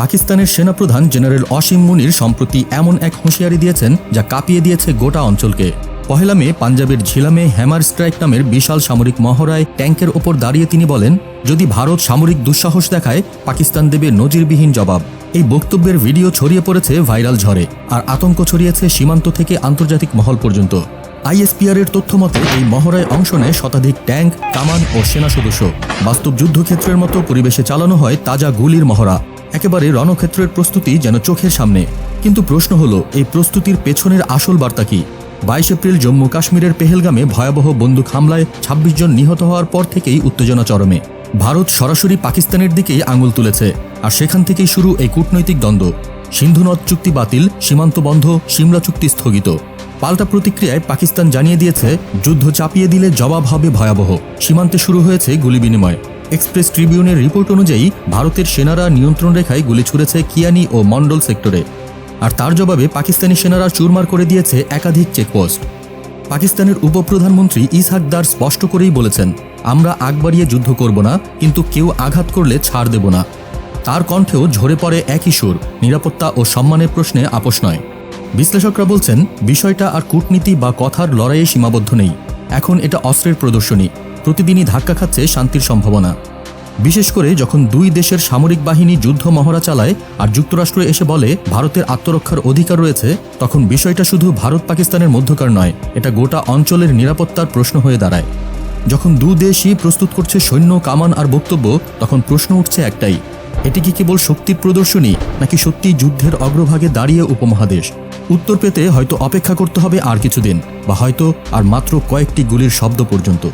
পাকিস্তানের সেনাপ্রধান জেনারেল অসীম মুনির সম্প্রতি এমন এক হুঁশিয়ারি দিয়েছেন যা কাঁপিয়ে দিয়েছে গোটা অঞ্চলকে। পহেলা মে পাঞ্জাবের ঝিলামে হ্যামার স্ট্রাইক নামের বিশাল সামরিক মহড়ায় ট্যাঙ্কের ওপর দাঁড়িয়ে তিনি বলেন, যদি ভারত সামরিক দুঃসাহস দেখায়, পাকিস্তান দেবে নজিরবিহীন জবাব। এই বক্তব্যের ভিডিও ছড়িয়ে পড়েছে ভাইরাল ঝড়ে, আর আতঙ্ক ছড়িয়েছে সীমান্ত থেকে আন্তর্জাতিক মহল পর্যন্ত। আইএসপিআর এর তথ্য মতে, এই মহড়ায় অংশ নেয় শতাধিক ট্যাঙ্ক, কামান ও সেনা সদস্য। বাস্তব যুদ্ধক্ষেত্রের মতো পরিবেশে চালানো হয় তাজা গুলির মহড়া। একেবারে রণক্ষেত্রের প্রস্তুতি যেন চোখের সামনে। কিন্তু প্রশ্ন হলো, এই প্রস্তুতির পেছনের আসল বার্তা কি? বাইশ এপ্রিল জম্মু কাশ্মীরের পেহেলগামে ভয়াবহ বন্দুক হামলায় ২৬ জন নিহত হওয়ার পর থেকেই উত্তেজনা চরমে। ভারত সরাসরি পাকিস্তানের দিকেই আঙুল তুলেছে, আর সেখান থেকেই শুরু এই কূটনৈতিক দ্বন্দ্ব। সিন্ধু নদ চুক্তি বাতিল, সীমান্ত বন্ধ, সিমলা চুক্তি স্থগিত। পাল্টা প্রতিক্রিয়ায় পাকিস্তান জানিয়ে দিয়েছে, যুদ্ধ চাপিয়ে দিলে জবাব হবে ভয়াবহ। সীমান্তে শুরু হয়েছে গুলি বিনিময় এক্সপ্রেস ট্রিবিউনের রিপোর্ট অনুযায়ী ভারতের সেনারা নিয়ন্ত্রণ রেখায় গুলি ছুড়েছে কিয়ানি ও মন্ডল সেক্টরে। আর তার জবাবে পাকিস্তানি সেনারা চুরমার করে দিয়েছে একাধিক চেকপোস্ট। পাকিস্তানের উপপ্রধানমন্ত্রী ইসহাকদার স্পষ্ট করেই বলেছেন, আমরা আগ বাড়িয়ে যুদ্ধ করব না, কিন্তু কেউ আঘাত করলে ছাড় দেব না। তার কণ্ঠেও ঝরে পড়ে একই সুর, নিরাপত্তা ও সম্মানের প্রশ্নে আপোষ নয়। বিশ্লেষকরা বলছেন, বিষয়টা আর কূটনীতি বা কথার লড়াইয়ে সীমাবদ্ধ নেই। এখন এটা অস্ত্রের প্রদর্শনী। প্রতিদিনই ধাক্কা খাচ্ছে শান্তির সম্ভাবনা। বিশেষ করে যখন দুই দেশের সামরিক বাহিনী যুদ্ধ মহড়া চালায় আর যুক্তরাষ্ট্র এসে বলে ভারতের আত্মরক্ষার অধিকার রয়েছে, তখন বিষয়টা শুধু ভারত পাকিস্তানের মধ্যকার নয়, এটা গোটা অঞ্চলের নিরাপত্তার প্রশ্ন হয়ে দাঁড়ায়। যখন দু দেশই প্রস্তুত করছে সৈন্য, কামান আর বক্তব্য, তখন প্রশ্ন উঠছে একটাই, এটি কি কেবল শক্তির প্রদর্শনী, নাকি সত্যি যুদ্ধের অগ্রভাগে দাঁড়িয়ে উপমহাদেশ? উত্তর পেতে হয়তো অপেক্ষা করতে হবে আর কিছুদিন, বা হয়তো আর মাত্র কয়েকটি গুলির শব্দ পর্যন্ত।